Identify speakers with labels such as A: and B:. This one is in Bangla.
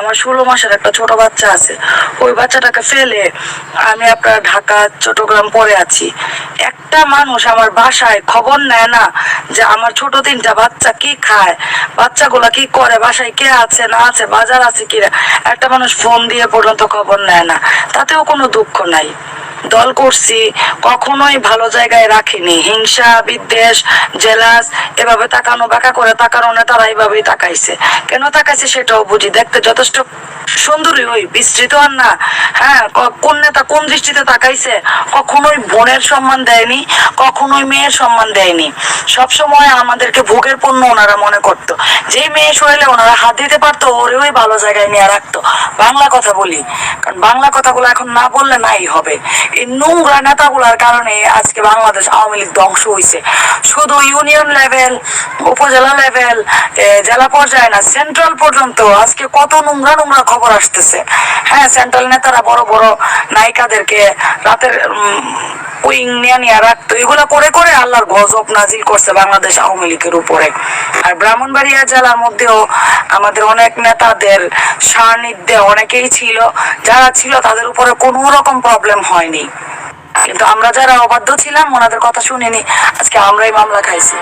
A: আমার ষোলো মাসের একটা ছোট বাচ্চা আছে। ওই বাচ্চাটাকে ফেলে আমি আপনার ঢাকা, চট্টগ্রাম পরে আছি। একটা মানুষ আমার বাসায় খবর নেয় না যে আমার ছোট তিনটা বাচ্চা কি খায়, বাচ্চাগুলা কি করে, বাসায় কে আছে, না আছে, বাজার আছে কিনা। একটা মানুষ ফোন দিয়ে পর্যন্ত খবর নেয় না। তাতেও কোনো দুঃখ নাই। দল করছি, কখনোই ভালো জায়গায় রাখিনি। হিংসা, বিদ্বেষ, জেলাস, এভাবে তাকানো বাঁকা করে তাকানো নেতারা এইভাবেই তাকাইছে। কেন তাকাইছে সেটাও বুঝি, দেখতে যথেষ্ট সুন্দরী ওই, বিস্তৃত আর না। হ্যাঁ কোন নেতা কোন দৃষ্টিতে তাকাইছে? কখনোই বোনের সম্মান দেয়নি, কখনোই মেয়ের সম্মান দেয়নি। সবসময় আমাদেরকে ভোগের পণ্য ওনারা মনে করতো। যেই মেয়ে শরীরে ওনারা হাত দিতে পারতো ওরে ওই ভালো জায়গায় নিয়ে রাখতো। বাংলা কথা বলি। কারণ বাংলা কথাগুলো এখন না বললে নাই হবে। এই নোংরা নেতাগুলোর কারণে আজকে বাংলাদেশ আওয়ামী লীগ ধ্বংস হয়েছে শুধু ইউনিয়ন লেভেল, উপজেলা লেভেল জেলা পর্যায়ে না সেন্ট্রাল পর্যন্ত আজকে কত নোংরা নোংরা খবর আসতেছে। হ্যাঁ সেন্ট্রাল নেতারা বড় বড় নায়িকাদেরকে রাতের উইং নিয়ে নিয়ে রাখতো। এগুলো করে করে আল্লাহর গজব নাজিল করছে বাংলাদেশ আওয়ামী লীগের উপরে। আর ব্রাহ্মণবাড়িয়া জেলার মধ্যেও আমাদের অনেক নেতাদের সান্নিধ্যে অনেকেই ছিল। যারা ছিল তাদের উপরে কোনো রকম প্রবলেম হয়নি। কিন্তু আমরা যারা অবাধ্য ছিলাম, ওনাদের কথা শুনিনি। আজকে আমরাই মামলা খাইছি।